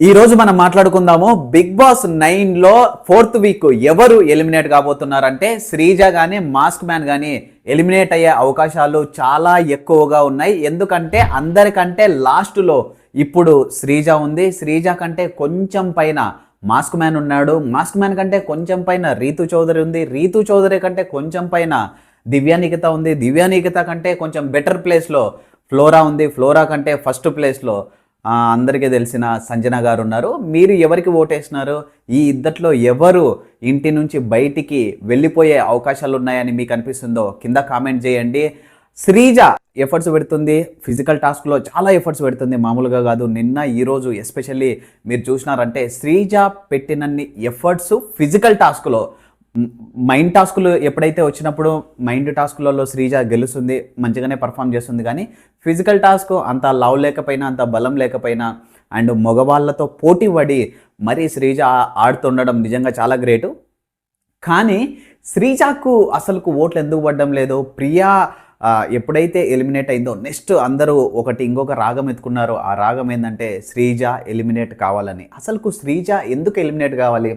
ఈ రోజు మనం మాట్లాడుకుందాము బిగ్ బాస్ నైన్లో ఫోర్త్ వీక్ ఎవరు ఎలిమినేట్ కాబోతున్నారంటే శ్రీజ కానీ మాస్క్ మ్యాన్ కానీ ఎలిమినేట్ అయ్యే అవకాశాలు చాలా ఎక్కువగా ఉన్నాయి. ఎందుకంటే అందరికంటే లాస్ట్లో ఇప్పుడు శ్రీజ ఉంది. శ్రీజ కంటే కొంచెం పైన మాస్క్ మ్యాన్ ఉన్నాడు. మాస్క్ మ్యాన్ కంటే కొంచెం పైన రీతు చౌదరి ఉంది. రీతు చౌదరి కంటే కొంచెం పైన దివ్యానికిత ఉంది. దివ్యానికిత కంటే కొంచెం బెటర్ ప్లేస్లో ఫ్లోరా ఉంది. ఫ్లోరా కంటే ఫస్ట్ ప్లేస్లో అందరికీ తెలిసిన సంజన గారు ఉన్నారు మీరు ఎవరికి ఓటేసినారు? ఈ ఇద్దట్లో ఎవరు ఇంటి నుంచి బయటికి వెళ్ళిపోయే అవకాశాలు ఉన్నాయని మీకు అనిపిస్తుందో కింద కామెంట్ చేయండి. శ్రీజ ఎఫర్ట్స్ పెడుతుంది. ఫిజికల్ టాస్క్లో చాలా ఎఫర్ట్స్ పెడుతుంది. మామూలుగా కాదు. నిన్న ఈరోజు ఎస్పెషల్లీ మీరు చూసినారంటే శ్రీజ పెట్టినన్ని ఎఫర్ట్స్ ఫిజికల్ టాస్క్లో మైండ్ టాస్కులు ఎప్పుడైతే వచ్చినప్పుడు మైండ్ టాస్కులలో శ్రీజ గెలుస్తుంది మంచిగానే పర్ఫామ్ చేస్తుంది. కానీ ఫిజికల్ టాస్క్ అంత లవ్ లేకపోయినా అంత బలం లేకపోయినా అండ్ మగవాళ్ళతో పోటీ పడి మరీ శ్రీజ ఆడుతుండడం నిజంగా చాలా గ్రేటు కానీ శ్రీజాకు అసలుకు ఓట్లు ఎందుకు పడడం లేదు? ప్రియా ఎప్పుడైతే ఎలిమినేట్ అయిందో నెక్స్ట్ అందరూ ఒకటి ఇంకొక రాగం ఎత్తుకున్నారో. ఆ రాగం ఏంటంటే శ్రీజ ఎలిమినేట్ కావాలని. అసలుకు శ్రీజ ఎందుకు ఎలిమినేట్ కావాలి?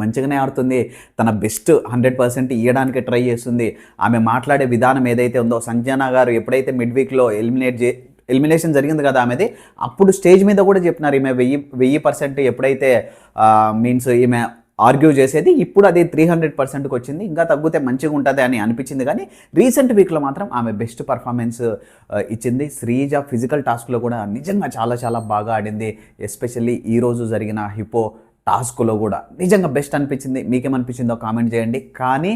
మంచిగానే ఆడుతుంది. తన బెస్ట్ హండ్రెడ్ పర్సెంట్ ఇవ్వడానికి ట్రై చేస్తుంది. ఆమె మాట్లాడే విధానం ఏదైతే ఉందో సంజన గారు ఎప్పుడైతే మిడ్ వీక్లో ఎలిమినేట్ చే ఎలిమినేషన్ జరిగింది కదా ఆమెది అప్పుడు స్టేజ్ మీద కూడా చెప్పినారు ఈమె వెయ్యి వెయ్యి పర్సెంట్ ఎప్పుడైతే మీన్స్ ఈమె ఆర్గ్యూ చేసేది ఇప్పుడు అది త్రీ హండ్రెడ్ పర్సెంట్కి వచ్చింది ఇంకా తగ్గితే మంచిగా ఉంటుంది అని అనిపించింది కానీ రీసెంట్ వీక్లో మాత్రం ఆమె బెస్ట్ పర్ఫార్మెన్స్ ఇచ్చింది. శ్రీజ ఫిజికల్ టాస్క్లో కూడా నిజంగా చాలా చాలా బాగా ఆడింది. ఎస్పెషల్లీ ఈరోజు జరిగిన హిపో టాస్క్లో కూడా నిజంగా బెస్ట్ అనిపించింది. మీకేమనిపించిందో కామెంట్ చేయండి. కానీ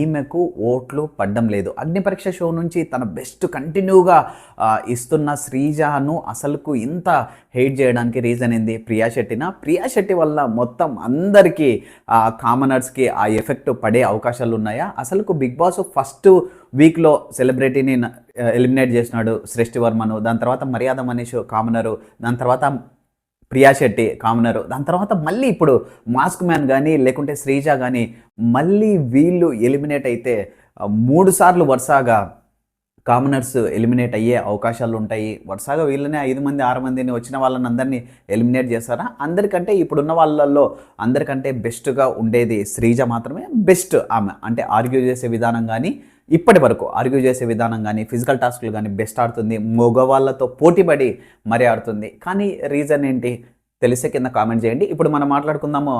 ఈమెకు ఓట్లు పడ్డం లేదు. అగ్నిపరీక్ష షో నుంచి తన బెస్ట్ కంటిన్యూగా ఇస్తున్న శ్రీజాను అసలుకు ఇంత హెయిట్ చేయడానికి రీజన్ ఏంది? ప్రియా శెట్టిన? ప్రియా శెట్టి వల్ల మొత్తం అందరికీ కామనర్స్కి ఆ ఎఫెక్ట్ పడే అవకాశాలు ఉన్నాయా? అసలుకు బిగ్ బాస్ ఫస్ట్ వీక్లో సెలబ్రిటీని ఎలిమినేట్ చేసినాడు శ్రేష్ఠి వర్మను. దాని తర్వాత మర్యాద మనీష్ కామనరు. దాని తర్వాత ప్రియా శెట్టి కామనరు. దాని తర్వాత మళ్ళీ ఇప్పుడు మాస్క్ మ్యాన్ కానీ లేకుంటే శ్రీజ కానీ మళ్ళీ వీళ్ళు ఎలిమినేట్ అయితే మూడు సార్లు వరుసగా కామనర్స్ ఎలిమినేట్ అయ్యే అవకాశాలు ఉంటాయి. వరుసగా వీళ్ళనే ఐదు మంది ఆరు మందిని వచ్చిన వాళ్ళని అందరినీ ఎలిమినేట్ చేస్తారా? అందరికంటే ఇప్పుడున్న వాళ్ళల్లో అందరికంటే బెస్ట్గా ఉండేది శ్రీజ మాత్రమే. బెస్ట్ ఆమె. అంటే ఆర్గ్యూ చేసే విధానం కానీ ఇప్పటి వరకు ఆర్గ్యూ చేసే విధానం కానీ ఫిజికల్ టాస్క్లు కానీ బెస్ట్ ఆడుతుంది. మగవాళ్ళతో పోటీపడి మరీ ఆడుతుంది. కానీ రీజన్ ఏంటి? తెలిసే కింద కామెంట్ చేయండి. ఇప్పుడు మనం మాట్లాడుకుందాము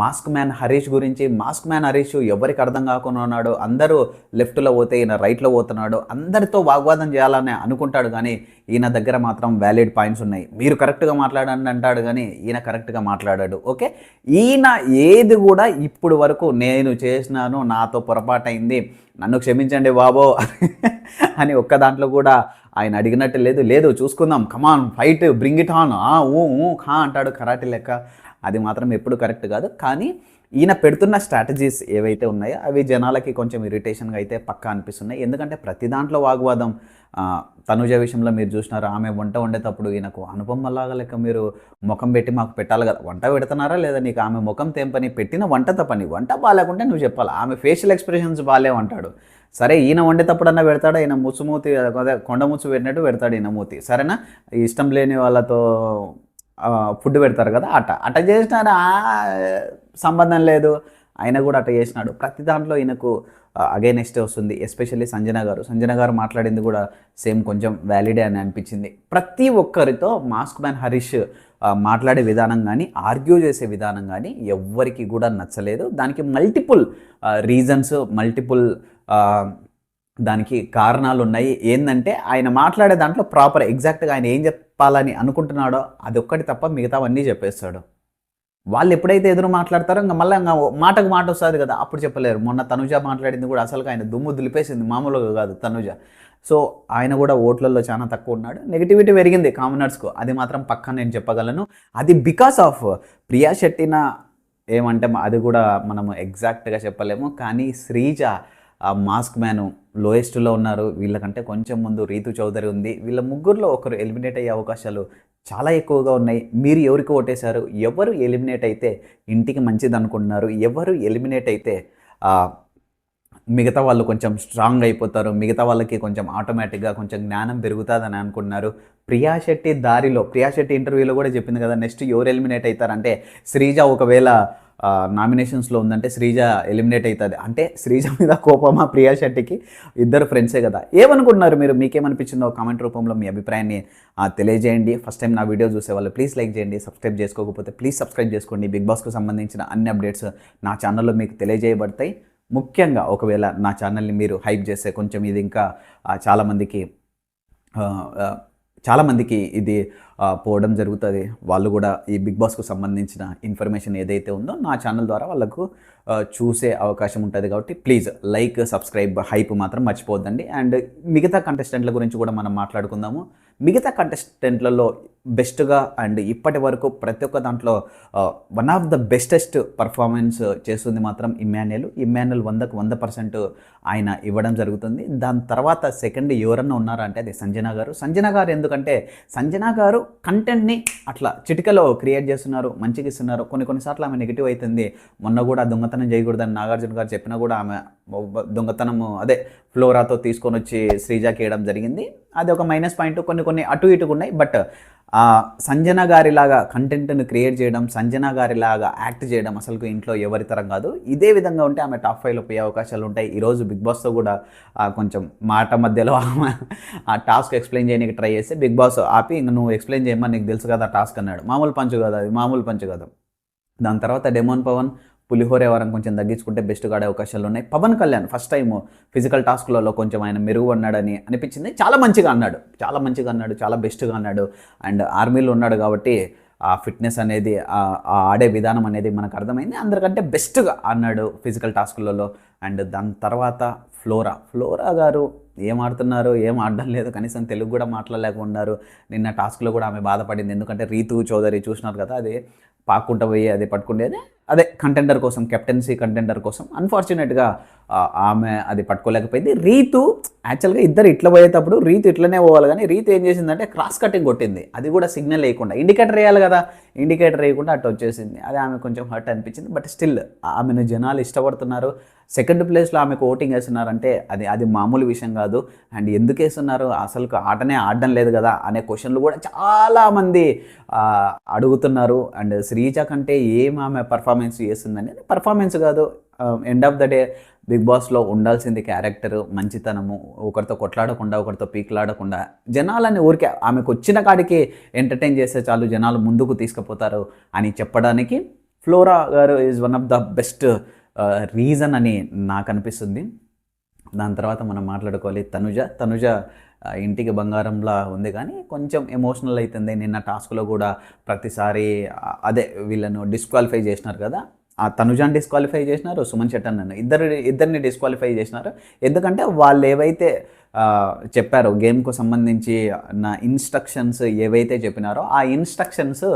మాస్క్ మ్యాన్ హరీష్ గురించి. మాస్క్ మ్యాన్ హరీష్ ఎవరికి అర్థం కాకుండా ఉన్నాడు? అందరూ లెఫ్ట్లో పోతే ఈయన రైట్లో పోతున్నాడు. అందరితో వాగ్వాదం చేయాలని అనుకుంటాడు కానీ ఈయన దగ్గర మాత్రం వ్యాలిడ్ పాయింట్స్ ఉన్నాయి. మీరు కరెక్ట్గా మాట్లాడండి అంటాడు కానీ ఈయన కరెక్ట్గా మాట్లాడాడు. ఓకే? ఈయన ఏది కూడా ఇప్పుడు వరకు నేను చేసినాను నాతో పొరపాటైంది నన్ను క్షమించండి బాబో అని ఒక్క దాంట్లో కూడా ఆయన అడిగినట్టు లేదు. లేదు చూసుకుందాం. Come on fight bring it on ఊ ఊ ఖా అంటాడు కరాటే లెక్క. అది మాత్రం ఎప్పుడు కరెక్ట్ కాదు. కానీ ఈయన పెడుతున్న స్ట్రాటజీస్ ఏవైతే ఉన్నాయో అవి జనాలకి కొంచెం ఇరిటేషన్గా అయితే పక్కా అనిపిస్తున్నాయి. ఎందుకంటే ప్రతి దాంట్లో వాగ్వాదం తనుజ విషయంలో మీరు చూసినారు. ఆమె వంట వండేటప్పుడు ఈయనకు అనుపమలాగా లెక్క మీరు ముఖం పెట్టి మాకు పెట్టాలి కదా. వంట పెడుతున్నారా లేదా నీకు? ఆమె ముఖం తెంపని పెట్టిన వంట తప్పని వంట బాగాలేకుంటే నువ్వు చెప్పాలి? ఆమె ఫేషియల్ ఎక్స్ప్రెషన్స్ బాగాలేవంటాడు. సరే ఈయన వండేటప్పుడన్నా పెడతాడా? ఈయన ముచ్చుమూతి అదే కొండ ముసు పెట్టినట్టు పెడతాడు ఈయన మూతి. సరేనా? ఇష్టం లేని వాళ్ళతో ఫుడ్ పెడతారు కదా అట్ట. అట్ట చేసినాడు సంబంధం లేదు. ఆయన కూడా అట్ట చేసినాడు. ప్రతి దాంట్లో ఈయనకు అగైనెస్ట్ వస్తుంది. ఎస్పెషల్లీ సంజన గారు. సంజన గారు మాట్లాడింది కూడా సేమ్ కొంచెం వ్యాలిడే అని అనిపించింది. ప్రతి ఒక్కరితో మాస్క్ మ్యాన్ హరీష్ మాట్లాడే విధానం కానీ ఆర్గ్యూ చేసే విధానం కానీ ఎవ్వరికి కూడా నచ్చలేదు. దానికి మల్టిపుల్ రీజన్స్ మల్టిపుల్ దానికి కారణాలు ఉన్నాయి ఏంటంటే ఆయన మాట్లాడే దాంట్లో ప్రాపర్ ఎగ్జాక్ట్గా ఆయన ఏం చెప్పాలని అనుకుంటున్నాడో అది ఒక్కటి తప్ప మిగతావన్నీ చెప్పేస్తాడు. వాళ్ళు ఎప్పుడైతే ఎదురు మాట్లాడతారో ఇంకా మళ్ళీ ఇంకా మాటకు మాట వస్తుంది కదా అప్పుడు చెప్పలేరు. మొన్న తనుజ మాట్లాడింది కూడా అసలు ఆయన దుమ్ము దులిపేసింది మామూలుగా కాదు తనుజ. సో ఆయన కూడా ఓట్లలో చాలా తక్కువ ఉన్నాడు. నెగిటివిటీ పెరిగింది కామనర్స్కు అది మాత్రం పక్కన నేను చెప్పగలను. అది బికాస్ ఆఫ్ ప్రియా శెట్టిన ఏమంటే అది కూడా మనము ఎగ్జాక్ట్గా చెప్పలేము. కానీ శ్రీజ ఆ మాస్క్ మ్యాన్ లోయెస్ట్లో ఉన్నారు. వీళ్ళకంటే కొంచెం ముందు రీతు చౌదరి ఉంది. వీళ్ళ ముగ్గురులో ఒకరు ఎలిమినేట్ అయ్యే అవకాశాలు చాలా ఎక్కువగా ఉన్నాయి. మీరు ఎవరికి ఓటేశారు? ఎవరు ఎలిమినేట్ అయితే ఇంటికి మంచిది అనుకుంటున్నారు ఎవరు ఎలిమినేట్ అయితే మిగతా వాళ్ళు కొంచెం స్ట్రాంగ్ అయిపోతారు? మిగతా వాళ్ళకి కొంచెం ఆటోమేటిక్గా కొంచెం జ్ఞానం పెరుగుతుందని అనుకుంటున్నారు. ప్రియా శెట్టి దారిలో ప్రియా శెట్టి ఇంటర్వ్యూలో కూడా చెప్పింది కదా నెక్స్ట్ ఎవరు ఎలిమినేట్ అవుతారంటే శ్రీజ ఒకవేళ నామినేషన్స్లో ఉందంటే శ్రీజ ఎలిమినేట్ అవుతుంది అంటే శ్రీజ మీద కోపమా ప్రియా శెట్టికి? ఇద్దరు ఫ్రెండ్సే కదా. ఏమనుకుంటున్నారు మీరు? మీకేమనిపించిందో కామెంట్ రూపంలో మీ అభిప్రాయాన్ని తెలియజేయండి. ఫస్ట్ టైం నా వీడియో చూసే వాళ్ళు ప్లీజ్ లైక్ చేయండి సబ్స్క్రైబ్ చేసుకోకపోతే ప్లీజ్ సబ్స్క్రైబ్ చేసుకోండి. బిగ్ బాస్కు సంబంధించిన అన్ని అప్డేట్స్ నా ఛానల్లో మీకు తెలియజేయబడతాయి. ముఖ్యంగా ఒకవేళ నా ఛానల్ని మీరు హైప్ చేస్తే కొంచెం ఇది ఇంకా చాలామందికి చాలామందికి ఇది పోవడం జరుగుతుంది. వాళ్ళు కూడా ఈ బిగ్ బాస్కు సంబంధించిన ఇన్ఫర్మేషన్ ఏదైతే ఉందో నా ఛానల్ ద్వారా వాళ్ళకు చూసే అవకాశం ఉంటుంది కాబట్టి ప్లీజ్ లైక్ సబ్స్క్రైబ్ హైప్ మాత్రం మర్చిపోద్దండి అండ్ మిగతా కంటెస్టెంట్ల గురించి కూడా మనం మాట్లాడుకుందాము. మిగతా కంటెస్టెంట్లలో బెస్ట్గా అండ్ ఇప్పటి వరకు ప్రతి ఒక్క దాంట్లో one of the bestest performance చేస్తుంది మాత్రం ఇమ్మాన్యుల్ ఇమ్మాన్యుల్ వందకు వంద పర్సెంట్ ఆయన ఇవ్వడం జరుగుతుంది. దాని తర్వాత సెకండ్ ఎవరన్నా ఉన్నారా అంటే అది సంజన గారు. సంజన గారు ఎందుకంటే సంజన గారు కంటెంట్ని అట్లా చిటికలో క్రియేట్ చేస్తున్నారు మంచిగా ఇస్తున్నారు. కొన్ని కొన్నిసార్లు ఆమె నెగిటివ్ అవుతుంది మొన్న కూడా దొంగతనం చేయకూడదని నాగార్జున గారు చెప్పినా కూడా ఆమె దొంగతనము అదే ఫ్లోరాతో తీసుకొని వచ్చి శ్రీజాకి వేయడం జరిగింది. అది ఒక మైనస్ పాయింట్. కొన్ని కొన్ని అటు ఇటుగా ఉన్నాయి. బట్ సంజన గారిలాగా కంటెంట్ను క్రియేట్ చేయడం సంజన గారిలాగా యాక్ట్ చేయడం అసలు ఇంట్లో ఎవరి తరం కాదు. ఇదే విధంగా ఉంటే ఆమె టాప్ ఫైవ్లో పోయే అవకాశాలు ఉంటాయి. ఈరోజు బిగ్ బాస్తో కూడా కొంచెం మాట మధ్యలో ఆమె ఆ టాస్క్ ఎక్స్ప్లెయిన్ చేయడానికి ట్రై చేస్తే బిగ్ బాస్ ఆపి ఇంక నువ్వు ఎక్స్ప్లెయిన్ చేయమని నీకు తెలుసు కదా టాస్క్ అన్నాడు. మామూలు పంచు కదా అది మామూలు పంచు కదా. దాని తర్వాత డెమోన్ పవన్ పులిహోర ఎవరం కొంచెం తగ్గించుకుంటే బెస్ట్ ఆడే అవకాశాలు ఉన్నాయి. Pawan Kalyan first time physical టాస్క్లలో కొంచెం ఆయన మెరుగు అన్నాడని అనిపించింది. చాలా మంచిగా అన్నాడు. చాలా మంచిగా అన్నాడు. చాలా బెస్ట్గా అన్నాడు. అండ్ ఆర్మీలో ఉన్నాడు కాబట్టి ఆ ఫిట్నెస్ అనేది ఆడే విధానం అనేది మనకు అర్థమైంది. అందరికంటే బెస్ట్గా అన్నాడు ఫిజికల్ టాస్క్లలో అండ్ దాని తర్వాత ఫ్లోరా. ఫ్లోరా గారు ఏం ఆడుతున్నారు? ఏం ఆడడం లేదు. కనీసం తెలుగు కూడా మాట్లాడలేకున్నారు. నిన్న టాస్క్లో కూడా ఆమె బాధపడింది. ఎందుకంటే రీతు చౌదరి చూసినారు కదా అది పాక్కుంటా పోయి అది పట్టుకునేది అదే కంటెండర్ కోసం కెప్టెన్సీ కంటెండర్ కోసం. అన్ఫార్చునేట్గా ఆమె అది పట్టుకోలేకపోయింది. రీతు యాక్చువల్గా ఇద్దరు ఇట్లా పోయేటప్పుడు రీతు ఇట్లనే పోవాలి కానీ రీతు ఏం చేసిందంటే క్రాస్ కటింగ్ కొట్టింది. అది కూడా సిగ్నల్ వేయకుండా ఇండికేటర్ వేయాలి కదా. ఇండికేటర్ వేయకుండా అటు వచ్చేసింది. అది ఆమె కొంచెం హర్ట్ అనిపించింది. బట్ స్టిల్ ఆమెను జనాలు ఇష్టపడుతున్నారు. సెకండ్ ప్లేస్లో ఆమెకు ఓటింగ్ వేస్తున్నారంటే అది అది మామూలు విషయం కాదు. అండ్ ఎందుకు వేస్తున్నారు? అసలు ఆటనే ఆడడం లేదు కదా అనే క్వశ్చన్లు కూడా చాలామంది అడుగుతున్నారు. అండ్ శ్రీజ కంటే ఏం ఆమె పర్ఫార్మెన్స్ చేస్తుందని పర్ఫార్మెన్స్ కాదు. End of the day big బాస్లో ఉండాల్సింది క్యారెక్టర్ మంచితనము. ఒకరితో కొట్లాడకుండా ఒకరితో పీకులాడకుండా జనాలని ఊరికే ఆమెకు వచ్చిన కాడికి ఎంటర్టైన్ చేస్తే చాలు జనాలు ముందుకు తీసుకుపోతారు అని చెప్పడానికి ఫ్లోరా గారు is one of the best reason అని నాకు అనిపిస్తుంది దాని తర్వాత మనం మాట్లాడుకోవాలి తనుజ. తనుజ ఇంటికి బంగారంలా ఉంది కానీ కొంచెం ఎమోషనల్ అవుతుంది నిన్న టాస్క్లో కూడా ప్రతిసారి అదే వీళ్ళను డిస్క్వాలిఫై చేసినారు కదా. ఆ తనుజాని డిస్క్వాలిఫై చేసినారు సుమన్ శెట్టన్ నన్ను ఇద్దరు ఇద్దరిని డిస్క్వాలిఫై చేసినారు. ఎందుకంటే వాళ్ళు ఏవైతే చెప్పారో గేమ్కు సంబంధించి నా ఇన్స్ట్రక్షన్స్ ఏవైతే చెప్పినారో ఆ ఇన్స్ట్రక్షన్స్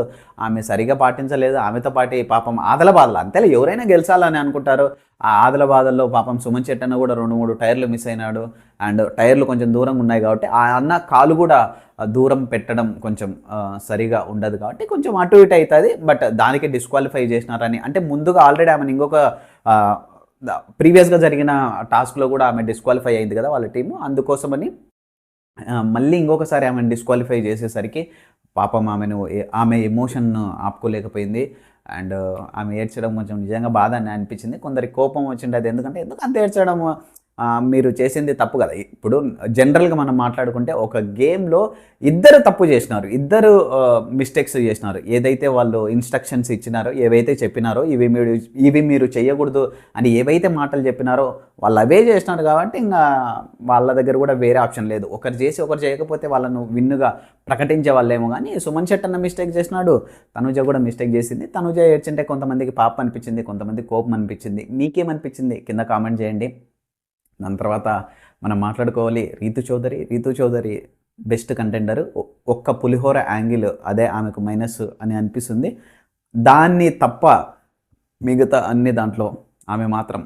ఆమె సరిగా పాటించలేదు. ఆమెతో పాటు పాపం ఆదల బాధలు అంతేలే ఎవరైనా గెలిచాలని అనుకుంటారు. ఆ ఆదల బాధల్లో పాపం సుమన్ చెట్టన్న కూడా రెండు మూడు టైర్లు మిస్ అయినాడు. అండ్ టైర్లు కొంచెం దూరంగా ఉన్నాయి కాబట్టి ఆ అన్న కాలు కూడా దూరం పెట్టడం కొంచెం సరిగా ఉండదు కాబట్టి కొంచెం అటు ఇటు అవుతుంది. బట్ దానికి డిస్క్వాలిఫై చేసినారని అంటే ముందుగా ఆల్రెడీ ఆమెను ఇంకొక ప్రీవియస్గా జరిగిన టాస్క్లో కూడా ఆమె డిస్క్వాలిఫై అయింది కదా వాళ్ళ టీము. అందుకోసమని మళ్ళీ ఇంకొకసారి ఆమెను డిస్క్వాలిఫై చేసేసరికి పాపం ఆమెను ఆమె ఎమోషన్ ఆపుకోలేకపోయింది. అండ్ ఆమె ఏడ్చడం కొంచెం నిజంగా బాధ అని అనిపించింది. కొందరికి కోపం వచ్చింది. అది ఎందుకంటే ఎందుకు అంత ఏడ్చడము? మీరు చేసింది తప్పు కదా. ఇప్పుడు జనరల్గా మనం మాట్లాడుకుంటే ఒక గేమ్లో ఇద్దరు తప్పు చేసినారు ఇద్దరు మిస్టేక్స్ చేసినారు. ఏదైతే వాళ్ళు ఇన్స్ట్రక్షన్స్ ఇచ్చినారో ఏవైతే చెప్పినారో ఇవి మీరు ఇవి మీరు చేయకూడదు అని ఏవైతే మాటలు చెప్పినారో వాళ్ళు అవే చేసినారు కాబట్టి ఇంకా వాళ్ళ దగ్గర కూడా వేరే ఆప్షన్ లేదు. ఒకరు చేసి ఒకరు చేయకపోతే వాళ్ళను విన్నుగా ప్రకటించే వాళ్ళేమో కానీ సుమన్ శెట్ అన్న మిస్టేక్ చేసినాడు తనుజ కూడా మిస్టేక్ చేసింది. తనుజ ఏడ్చింటే కొంతమందికి పాప అనిపించింది కొంతమంది కోపం అనిపించింది. మీకేమనిపించింది? కింద కామెంట్ చేయండి. దాని తర్వాత మనం మాట్లాడుకోవాలి రీతు చౌదరి రీతు చౌదరి బెస్ట్ కంటెండర్. ఒక్క పులిహోర యాంగిల్ అదే ఆమెకు మైనస్ అని అనిపిస్తుంది. దాన్ని తప్ప మిగతా అన్ని దాంట్లో ఆమె మాత్రం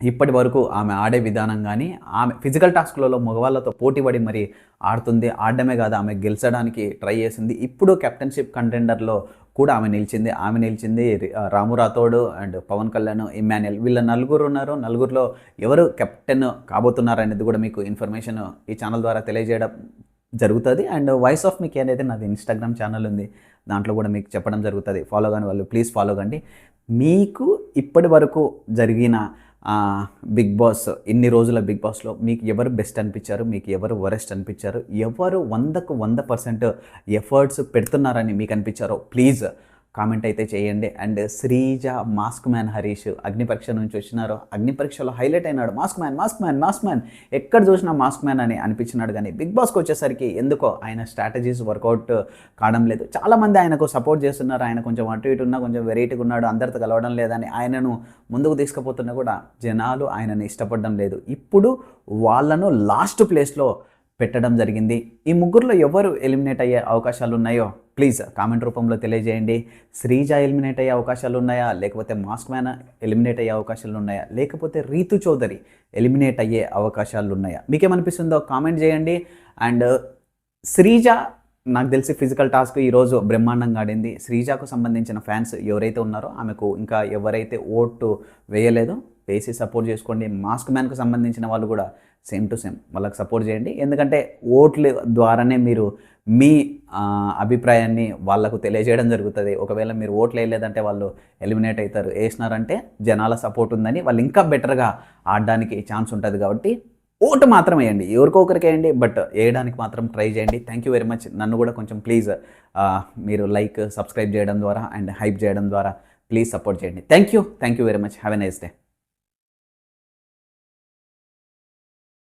ఇప్పటి వరకు ఆమె ఆడే విధానం కానీ ఆమె ఫిజికల్ టాస్క్లలో మగవాళ్ళతో పోటీపడి మరి ఆడుతుంది ఆడడమే కాదు ఆమె గెలిచడానికి ట్రై చేసింది. ఇప్పుడు కెప్టెన్షిప్ కంటెండర్లో కూడా ఆమె నిలిచింది. ఆమె నిలిచింది రి- రాము రాథోడ్ అండ్ పవన్ కళ్యాణ్ ఇమ్మాన్యుయల్. వీళ్ళ నలుగురు ఉన్నారు. నలుగురిలో ఎవరు కెప్టెన్ కాబోతున్నారు అనేది కూడా మీకు ఇన్ఫర్మేషన్ ఈ ఛానల్ ద్వారా తెలియజేయడం జరుగుతుంది. అండ్ వాయిస్ ఆఫ్ మీకు ఏదైతే నాది ఇన్స్టాగ్రామ్ ఛానల్ ఉంది. దాంట్లో కూడా మీకు చెప్పడం జరుగుతుంది. ఫాలో కాని వాళ్ళు ప్లీజ్ ఫాలో కండి. మీకు ఇప్పటి వరకు జరిగిన బిగ్ బాస్ ఇన్ని రోజుల బిగ్ బాస్లో మీకు ఎవరు బెస్ట్ అనిపించారు? మీకు ఎవరు వరెస్ట్ అనిపించారు? ఎవరు వందకు వంద పర్సెంట్ ఎఫర్ట్స్ పెడుతున్నారని మీకు అనిపించారో ప్లీజ్ కామెంట్ అయితే చేయండి. And Sreeja mask man Harish Agnipariksha నుంచి వచ్చినారు. అగ్నిపరీక్షలో హైలైట్ అయినాడు. Mask man mask man mask man. ఎక్కడ చూసినా మాస్క్ మ్యాన్ అని అనిపించినాడు కానీ బిగ్ బాస్కి వచ్చేసరికి ఎందుకో ఆయన స్ట్రాటజీస్ వర్కౌట్ కావడం లేదు. చాలామంది ఆయనకు సపోర్ట్ చేస్తున్నారు. ఆయన కొంచెం అటు ఇటు ఉన్నా కొంచెం వెరైటీగా ఉన్నాడు. అందరితో కలవడం లేదని ఆయనను ముందుకు తీసుకుపోతున్నా కూడా జనాలు ఆయనని ఇష్టపడడం లేదు. ఇప్పుడు వాళ్ళను లాస్ట్ ప్లేస్లో పెట్టడం జరిగింది. ఈ ముగ్గురులో ఎవరు ఎలిమినేట్ అయ్యే అవకాశాలు ఉన్నాయో ప్లీజ్ కామెంట్ రూపంలో తెలియజేయండి. శ్రీజ ఎలిమినేట్ అయ్యే అవకాశాలు ఉన్నాయా? లేకపోతే మాస్క్ మ్యాన్ ఎలిమినేట్ అయ్యే అవకాశాలు ఉన్నాయా? లేకపోతే రీతు చౌదరి ఎలిమినేట్ అయ్యే అవకాశాలు ఉన్నాయా? మీకేమనిపిస్తుందో కామెంట్ చేయండి. అండ్ శ్రీజ నాకు తెలిసి ఫిజికల్ టాస్క్ ఈరోజు బ్రహ్మాండంగా ఆడింది. శ్రీజాకు సంబంధించిన ఫ్యాన్స్ ఎవరైతే ఉన్నారో ఆమెకు ఇంకా ఎవరైతే ఓటు వేయలేదో వేసి సపోర్ట్ చేసుకోండి. మాస్క్ మ్యాన్కు సంబంధించిన వాళ్ళు కూడా సేమ్ టు సేమ్ వాళ్ళకి సపోర్ట్ చేయండి. ఎందుకంటే ఓట్ల ద్వారానే మీరు మీ అభిప్రాయాన్ని వాళ్ళకు తెలియజేయడం జరుగుతుంది. ఒకవేళ మీరు ఓట్లు వేయలేదంటే వాళ్ళు ఎలిమినేట్ అవుతారు. వేసినారంటే జనాల సపోర్ట్ ఉందని వాళ్ళు ఇంకా బెటర్గా ఆడడానికి ఛాన్స్ ఉంటుంది కాబట్టి ఓటు మాత్రం వేయండి. ఎవరికో ఒకరికి వేయండి బట్ వేయడానికి మాత్రం ట్రై చేయండి. థ్యాంక్ యూ వెరీ మచ్ నన్ను కూడా కొంచెం ప్లీజ్ మీరు లైక్ సబ్స్క్రైబ్ చేయడం ద్వారా అండ్ హైప్ చేయడం ద్వారా ప్లీజ్ సపోర్ట్ చేయండి. Thank you thank you very much have a nice day